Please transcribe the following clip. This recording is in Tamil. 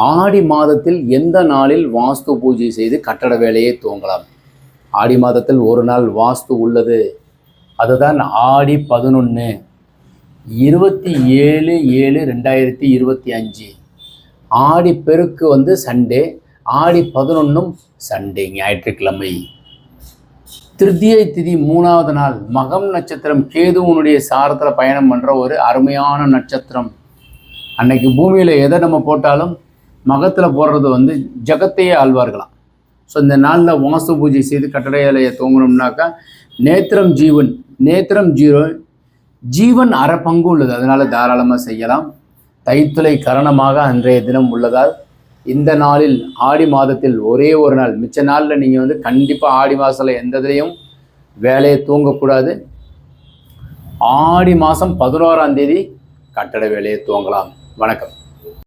ஆடி மாதத்தில் எந்த நாளில் வாஸ்து பூஜை செய்து கட்டட வேலையை துவங்கலாம்? ஆடி மாதத்தில் ஒரு நாள் வாஸ்து உள்ளது. அதுதான் ஆடி பதினொன்று இருபத்தி ஏழு ஏழு ரெண்டாயிரத்தி இருபத்தி அஞ்சு. ஆடி பெருக்கு வந்து சண்டே. ஆடி பதினொன்றும் சண்டே ஞாயிற்றுக்கிழமை. திருத்தியை திதி மூணாவது நாள். மகம் நட்சத்திரம் கேதுவனுடைய சாரத்தில் பயணம் பண்ணுற ஒரு அருமையான நட்சத்திரம். அன்னைக்கு பூமியில் எதை நம்ம போட்டாலும் மகத்தில் போடுறது வந்து ஜகத்தையே ஆழ்வார்களாம். ஸோ இந்த நாளில் வாசு பூஜை செய்து கட்டட வேலையை தூங்கணும்னாக்கா நேத்திரம் ஜீவன் நேத்திரம் ஜீரோ ஜீவன் அரை பங்கு உள்ளது. அதனால் தாராளமாக செய்யலாம். தைத்துளை கரணமாக அன்றைய தினம் உள்ளதால் இந்த நாளில் ஆடி மாதத்தில் ஒரே ஒரு நாள் மிச்ச நாளில் நீங்கள் வந்து கண்டிப்பாக ஆடி மாதத்தில் எந்த இதுலேயும் வேலையை தூங்கக்கூடாது. ஆடி மாதம் பதினோராம் தேதி கட்டட வேலையை தூங்கலாம். வணக்கம்.